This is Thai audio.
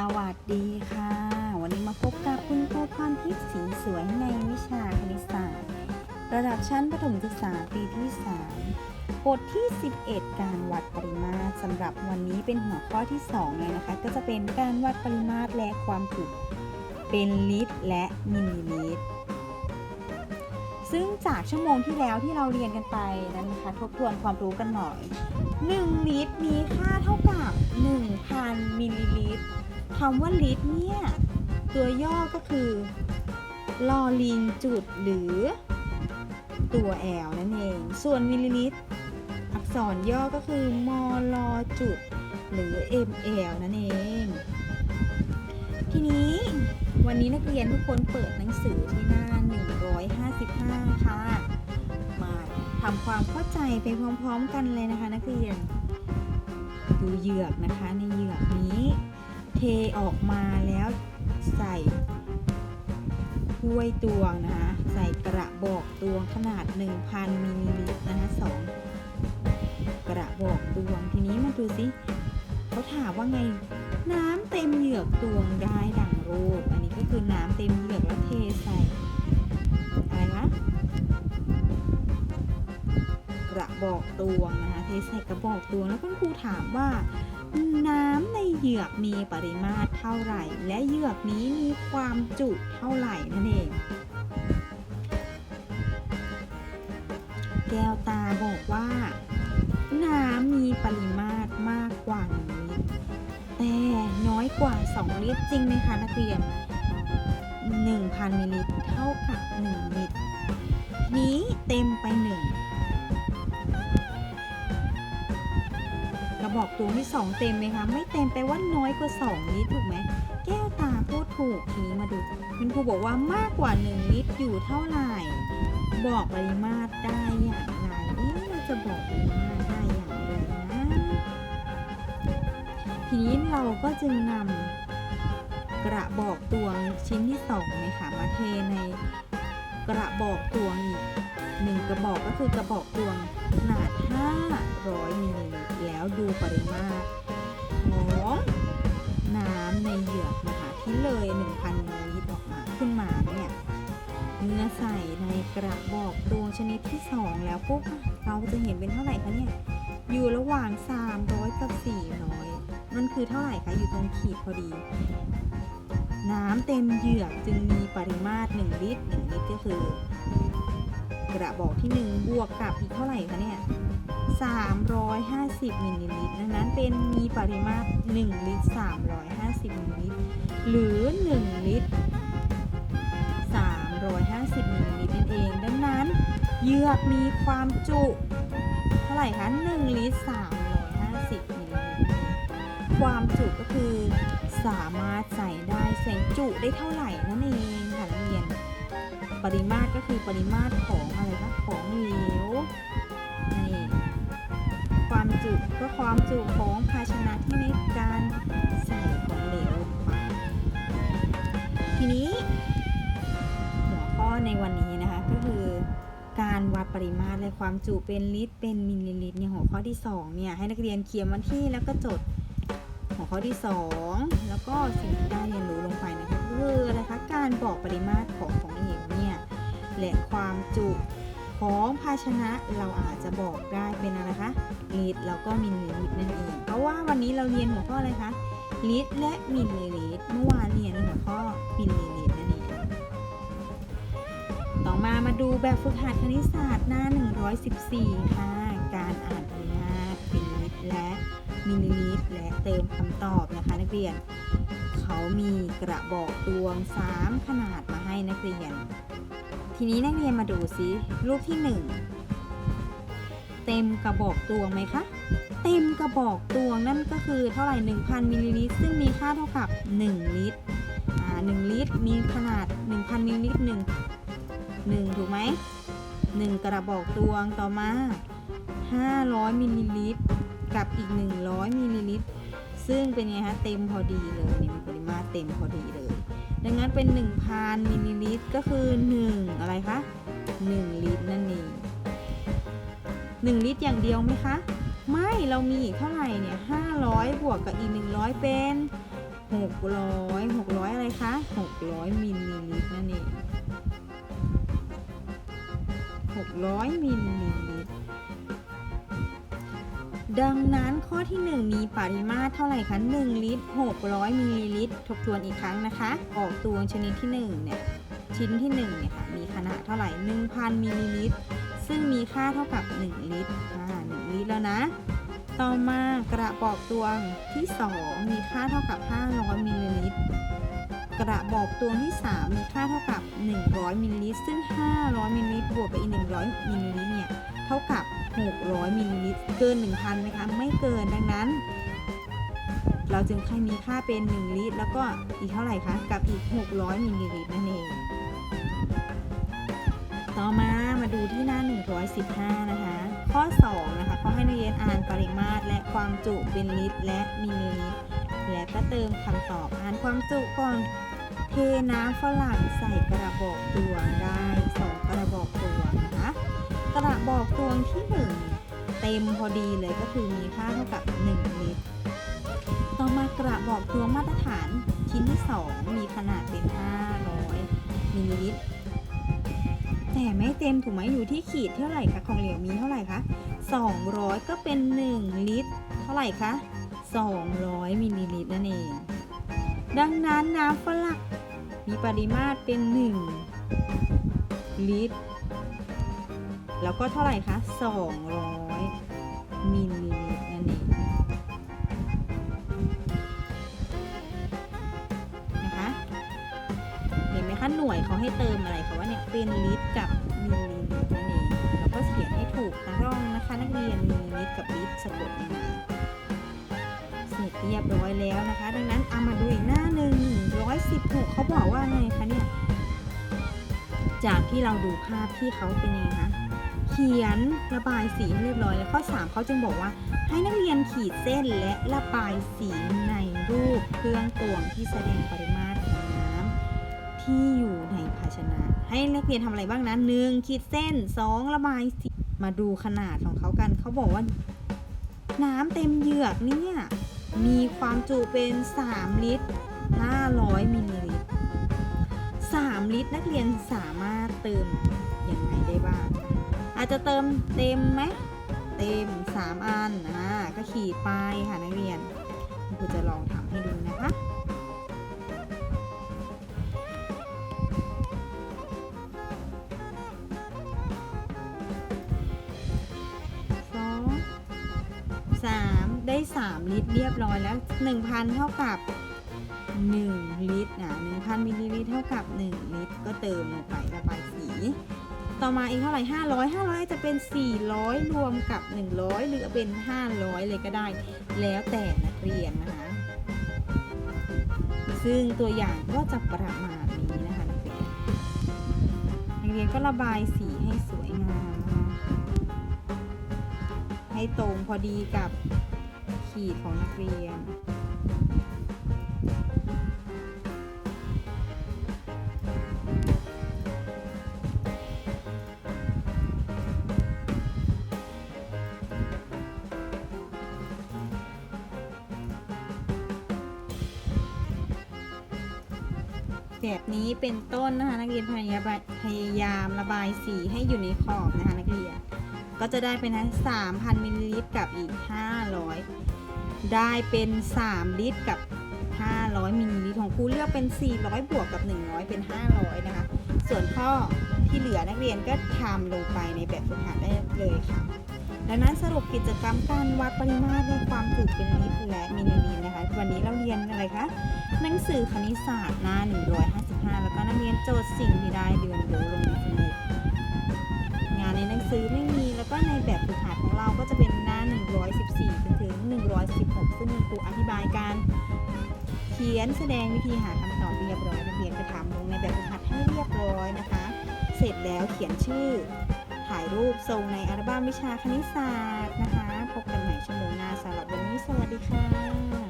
สวัสดีค่ะ วันนี้มาพบกับคุณครูพรทิพย์สีสวยในวิชาคณิตศาสตร์ ระดับชั้นประถมศึกษาปีที่ 3 บทที่ 11 การวัดปริมาตรสำหรับวันนี้เป็นหัวข้อที่2เลยนะคะ ก็จะเป็นการวัดปริมาตรและความจุเป็นลิตรและมิลลิลิตรซึ่งจากชั่วโมงที่แล้วที่เราเรียนกันไปนั้นนะคะ ทบทวนความรู้กันหน่อย 1 ลิตรมีค่าเท่ากับ 1,000มิลลิลิตร คำว่าลิตรเนี่ย ตัวย่อก็คือลอลิงจุดหรือ ตัว L นั่นเอง ส่วนมิลลิลิตร อักษรย่อก็คือมอลอจุด หรือ ml นั่นเอง ทีนี้วันนี้นักเรียนทุกคนเปิดหนังสือที่หน้า 155 ค่ะ มาทำความเข้าใจไปพร้อมๆกันเลยนะคะ นักเรียน ดูเหยือกนะคะในเหยือกนี้ เทออกมาแล้วใส่ถ้วยตวงนะคะ ใส่กระบอกตวงขนาด 1,000มิลลิลิตรนะคะสองกระบอกตวงทีนี้มาดูสิเขาถามว่าไงน้ำเต็มเหยือกตวงได้ดังรูป อันนี้ก็คือน้ำเต็มเหยือกแล้วเทใส่อะไรคะกระบอกตวงนะคะเทใส่กระบอกตวงแล้วคุณครูถามว่า น้ำในเหยือกมีปริมาตรเท่าไหร่ และเหยือกนี้มีความจุเท่าไหร่นั่นเอง แก้วตาบอกว่า น้ำมีปริมาตรมากกว่า1ลิตรแต่น้อยกว่า 2 ลิตรจริงไหมคะนักเรียน 1,000มิลลิลิตรเท่ากับ 1 ลิตร นี้เต็มไป 1 บอกตัวที่ 2 เต็มไหมคะ ไม่เต็มแปลว่าน้อยกว่า 2 ลิตรถูกไหม แก้วตาพูดถูกทีนี้มาดู คุณครูบอกว่ามากกว่า 1 ลิตรอยู่เท่าไหร่ บอกปริมาตรได้อย่างไรเอ๊ะเราจะบอกปริมาตรได้อย่างไรนะทีนี้เราก็จึงนำกระบอกตวงชิ้นที่สองนี่ยค่ะมาเทในกระบอกตวงอีกหนึ่งกระบอกก็คือกระบอกตวงขนาด500 ปุ๊บเราจะเห็นเป็นเท่าไหร่คะเนี่ย อยู่ระหว่าง 300 กับ 400 มันคือเท่าไหร่คะ อยู่ตรงขีดพอดี น้ำเต็มเหยือกจึงมีปริมาตร 1 ลิตร 1 ลิตรก็คือ กระบอกที่ 1 บวกกับอีกเท่าไหร่คะเนี่ย 350มิลลิลิตร ดังนั้นเป็นมีปริมาตร 1 ลิตร 350มิลลิลิตร หรือ 1 ลิตร350มิลลิลิตรนั่นเองดัง เยือกมีความจุเท่าไหร่คะ1ลิตร350มิลลิลิตรความจุก็คือสามารถใส่ได้ใส่จุได้เท่าไหร่นั่นเองค่ะนักเรียน ปริมาตรก็คือปริมาตรของอะไรคะของเหลวนี่ความจุก็ความจุของภาชนะที่ในการใส่ของเหลวลงไปทีนี้ หัวข้อในวันนี้นะคะก็คือ การวัดปริมาตรและความจุเป็นลิตร เป็นมิลลิลิตรเนี่ยหัวข้อที่2เนี่ยให้นักเรียนเขียนวันที่แล้วก็จดหัวข้อที่ 2 แล้วก็สิ่งที่ได้เรียนรู้ลงไปนะคะคืออะไรคะการบอกปริมาตรของของเหลวเนี่ยและความจุของภาชนะเราอาจจะบอกได้เป็นอะไรคะลิตรแล้วก็มิลลิลิตรนั่นเองเพราะว่าวันนี้เราเรียนหัวข้ออะไรคะลิตรและมิลลิลิตรเมื่อวานเรียนหัวข้อมิลลิลิตร ต่อมามาดูแบบฝึกหัดคณิตศาสตร์หน้า 114 ค่ะ การอ่านปริมาตรเป็นลิตรและมิลลิลิตรและเติมคำตอบนะคะนักเรียน เขามีกระบอกตวง 3 ขนาดมาให้นักเรียน ทีนี้นักเรียนมาดูซิรูปที่ 1 เต็มกระบอกตวงไหมคะ เต็มกระบอกตวงนั่นก็คือเท่าไหร่ 1,000 มิลลิลิตร ซึ่งมีค่าเท่ากับ 1 ลิตรอ่า1ลิตรมีขนาด 1,000 มิลลิลิตร 1 1 ถูกไหม 1 กระบอกตวงต่อมา 500มิลลิลิตรกับอีก 100มิลลิลิตรซึ่งเป็นไงคะเต็มพอดีเลยเนี่ยมีปริมาตรเต็มพอดีเลย ดังนั้นเป็น 1,000มิลลิลิตรก็คือ 1 อะไรคะ 1 ลิตรนั่นเอง1ลิตรอย่างเดียวไหมคะ ไม่เรามีอีกเท่าไหร่เนี่ย500 บวกกับอีก 100 เป็นหกร้อยหกร้อยอะไรคะหกร้อยมิลลิลิตรนั่นเอง หกร้อยมิลลิลิตร ดังนั้นข้อที่ 1 มีปริมาตรเท่าไหร่คะ 1 ลิตร 600 มิลลิลิตร ทบทวนอีกครั้งนะคะ ออกตวงชนิดที่1เนี่ย ชิ้นที่1เนี่ยค่ะ มีขนาดเท่าไหร่ 1,000 มิลลิลิตร ซึ่งมีค่าเท่ากับ 1 ลิตร อ่า 1 ลิตรแล้วนะ ต่อมากระบอกตวงที่ 2 มีค่าเท่ากับ 500 มิลลิลิตร กระบอกตวงที่ 3 มีค่าเท่ากับ 100มิลลิลิตรซึ่ง 500มิลลิลิตรบวกกับอีก 100มิลลิลิตรเนี่ยเท่ากับ 600มิลลิลิตรเกิน 1,000ไหมคะไม่เกินดังนั้น เราจึงใครมีค่าเป็น 1 ลิตร แล้วก็อีกเท่าไหร่คะกับอีก 600มิลลิลิตรนั่นเอง ต่อมามาดูที่หน้า 115 นะคะ ข้อ 2 นะคะเขาให้นักเรียนอ่านปริมาตรและความจุเป็นลิตรและมิลลิลิตร และก็เติมคำตอบอ่านความจุก่อน เทน้ำฝรั่งใส่กระบอกตวงได้2กระบอกตวงนะคะกระบอกตวงที่ 1 เต็มพอดีเลยก็คือมีค่าเท่ากับ 1 ลิตร ต่อมากระบอกตวงมาตรฐานชิ้นที่ 2 มีขนาดเป็น 500มิลลิลิตรแต่ไม่เต็มถูกไหมอยู่ที่ขีดเท่าไหร่คะของเหลวมีเท่าไหร่คะ200 ก็เป็น 1 ลิตร เท่าไหร่คะ 200 มิลลิลิตรนั่นเอง ดังนั้นน้ำฝรั่งมีปริมาตรเป็น 1 ลิตร แล้วก็เท่าไหร่คะ 200 มิลลิลิตรนั่นเองนะคะ เห็นไหมคะ หน่วยเขาให้เติมอะไรคะว่าเนี่ยเป็นลิตรกับมิลลิลิตรนั่นเอง เราก็เขียนให้ถูกนะร่องนะคะ นักเรียนมิลลิลิตรกับลิตรสะกดยังไง เสร็จเรียบร้อยแล้วนะคะ ดังนั้นเอามาดูอีกหน้าหนึ่ง116เขาบอกว่าไงคะเนี่ย จากที่เราดูภาพที่เขาเป็นยังไงคะเขียนระบายสีให้เรียบร้อยแล้วข้อ 3เขาจึงบอกว่า ให้นักเรียนขีดเส้นและระบายสีในรูปเครื่องตวงที่แสดงปริมาตรของน้ำที่อยู่ในภาชนะ ให้นักเรียนทำอะไรบ้างนะหนึ่งขีดเส้นสองระบายสีมาดูขนาดของเขากันเขาบอกว่า น้ำเต็มเหยือกเนี่ย มีความจุเป็น 3 ลิตร 500 มิลลิลิตร 3 ลิตรนักเรียนสามารถเติมอยังไงได้บ้าง อาจจะเติมเต็มไหม เต็ม 3 อัน อ่า ก็ขีดไปค่ะนักเรียนคุณครูจะลองทำให้ดูนะคะสองสาม ได้ 3 ลิตรเรียบร้อยแล้ว 1,000 เท่ากับ 1 ลิตรอะ1,000มิลลิลิตรเท่ากับ 1 ลิตร ก็เติมลงไประบายสี ต่อมาอีกเท่าไหร่500 500 จะเป็น 400 รวมกับ 100 หรือเป็น 500 เลยก็ได้ แล้วแต่นักเรียนนะคะ ซึ่งตัวอย่างก็จะประมาณนี้นะคะนักเรียนนักเรียนก็ระบายสีให้สวยงามนะคะให้ตรงพอดีกับ ขีดของนักเรียน แบบนี้เป็นต้นนะคะ นักเรียนพยายามพยายามระบายสีให้อยู่ในขอบนะคะนักเรียนก็จะได้เป็นทั้ง3,000มิลลิลิตรกับอีก 500 ได้เป็น 3 ลิตรกับ 500มิลลิลิตรของครูเลือกเป็น 400 บวกกับ 100 เป็น 500 นะคะ ส่วนข้อที่เหลือนักเรียนก็ทำลงไปในแบบฝึกหัดได้เลยค่ะ ดังนั้นสรุปกิจกรรมการวัดปริมาตรในความจุเป็นลิตรและมิลลิลิตรนะคะ วันนี้เราเรียนอะไรคะ หนังสือคณิตศาสตร์หน้า 155 แล้วก็นักเรียนโจทย์สิ่งที่ได้เรียนรู้ลงในสมุดงานในหนังสือไม่มีแล้วก็ในแบบฝึกหัดของเราก็จะเป็น 114จนถึง 116 ซึ่งครูอธิบายการเขียนแสดงวิธีหาคำตอบเรียบร้อยนักเรียนก็ทำลงในแบบฝึกหัดให้เรียบร้อยนะคะ เสร็จแล้วเขียนชื่อ ถ่ายรูปส่งในอัลบั้มวิชาคณิตศาสตร์นะคะ พบกันใหม่ชั่วโมงหน้าสำหรับวันนี้สวัสดีค่ะ